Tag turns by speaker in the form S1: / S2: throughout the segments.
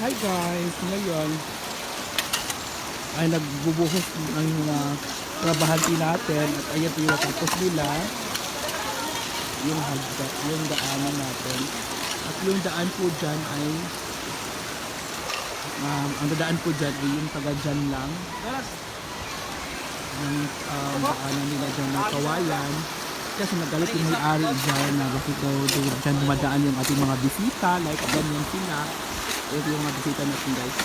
S1: Hi guys! Ngayon ay nagbubuhos ng mga trabahante natin at ayan po yung tapos nila yung hagda, yung daanan natin. At yung daan po dyan ay um, ang dadaan po dyan ay yung taga dyan lang ng um, daanan nila dyan ng kawayan kasi nagalit yung may-ari dyan na daw daw dyan dumadaan yung ating mga bisita like ganyan sila ito yung mga bisita natin guys.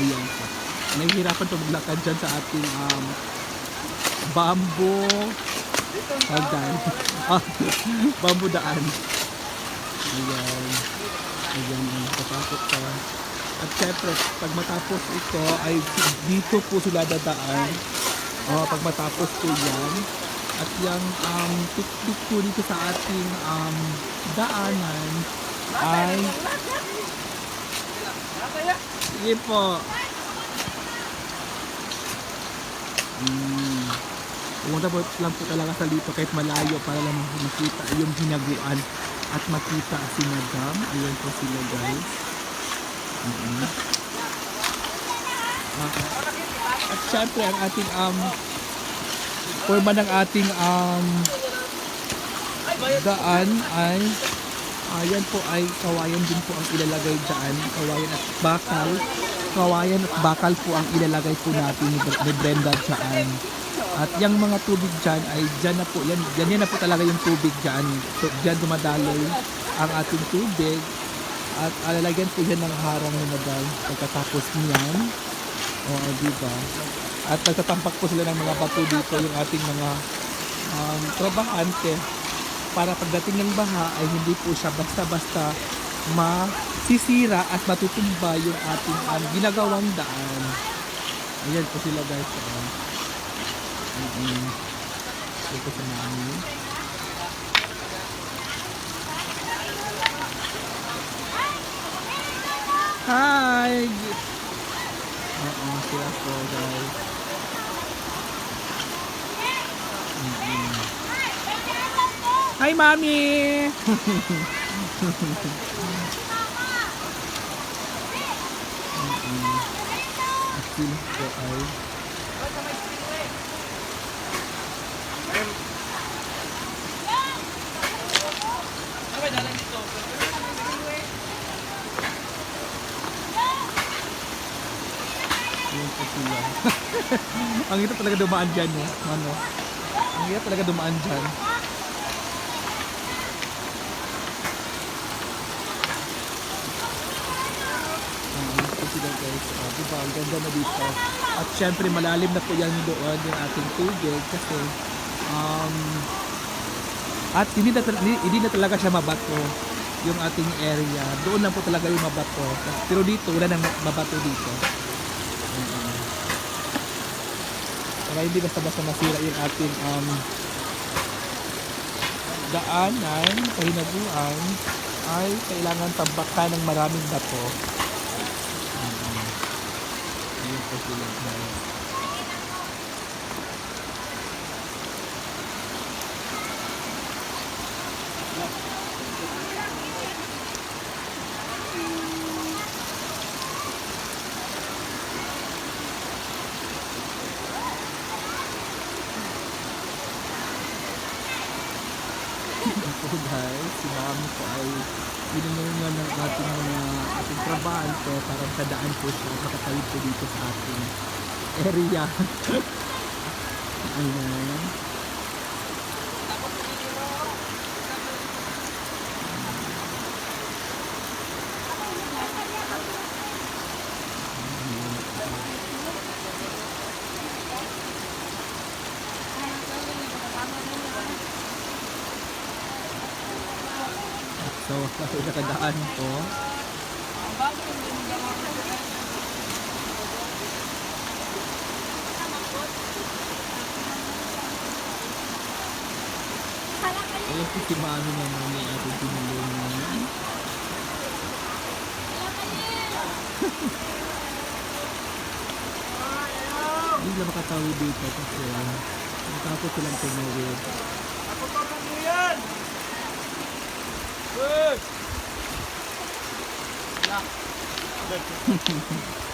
S1: Ayan po. Nahihirapan to maglakad dyan sa ating um, bamboo hagdan ah, bamboo daan. Ayan. Ayan papasok ka at syempre pag matapos ito ay dito po sila dadaan. Oh, pag matapos po yan at yung um, tiktik po dito sa ating um, daanan ay sige po Mm. Pumunta po lang po talaga sa dito kahit malayo para lang makita yung hinaguan at makita si Madam. Ayan po sila guys. Mm at syempre ang ating um forma ng ating um daan ay ayan po ay kawayan din po ang ilalagay dyan. Kawayan at bakal. Kawayan at bakal po ang ilalagay po natin ni Bre- ni Brenda dyan. At yung mga tubig dyan ay dyan na po. Yan, yan, yan na po talaga yung tubig dyan. So, dyan dumadaloy ang ating tubig. At alalagyan po yan ng harang ni Madal pagkatapos niyan. Oo, di ba? At nagtatampak po sila ng mga bato dito yung ating mga um, trabahante para pagdating ng baha ay hindi po siya basta-basta masisira at matutumba yung ating um, ginagawang daan. Ayan po sila guys. Oh. Mm-mm. Ito sa namin. Hi! Oo, sila po guys. Hi. At sila po ay Yun po sila. Ang hirap talaga dumaan dyan, no? Ano? Ang hirap talaga dumaan dyan. Ah, yun po sila guys. Ah, diba? Ang ganda na dito. At syempre malalim na po yan doon yung ating tubig kasi um, at hindi na, hindi, na talaga siya mabato yung ating area. Doon lang po talaga yung mabato. Pero dito, wala nang mabato dito. Para hindi basta-basta masira yung ating um, daanan, kahinaguan, ay kailangan tambakan ng maraming bato. Mm. Ayun po sila. guys. Ito guys, si mami ko ay binunungan ng ating mga ating trabahante para kadaan po siya makatawid po dito sa ating area. Ayan. So, kasi nakadaan po. Ayan po si Mami na mami ating tinulungan. Hindi na makatawid dito kasi natakot silang tumawid.
S2: na.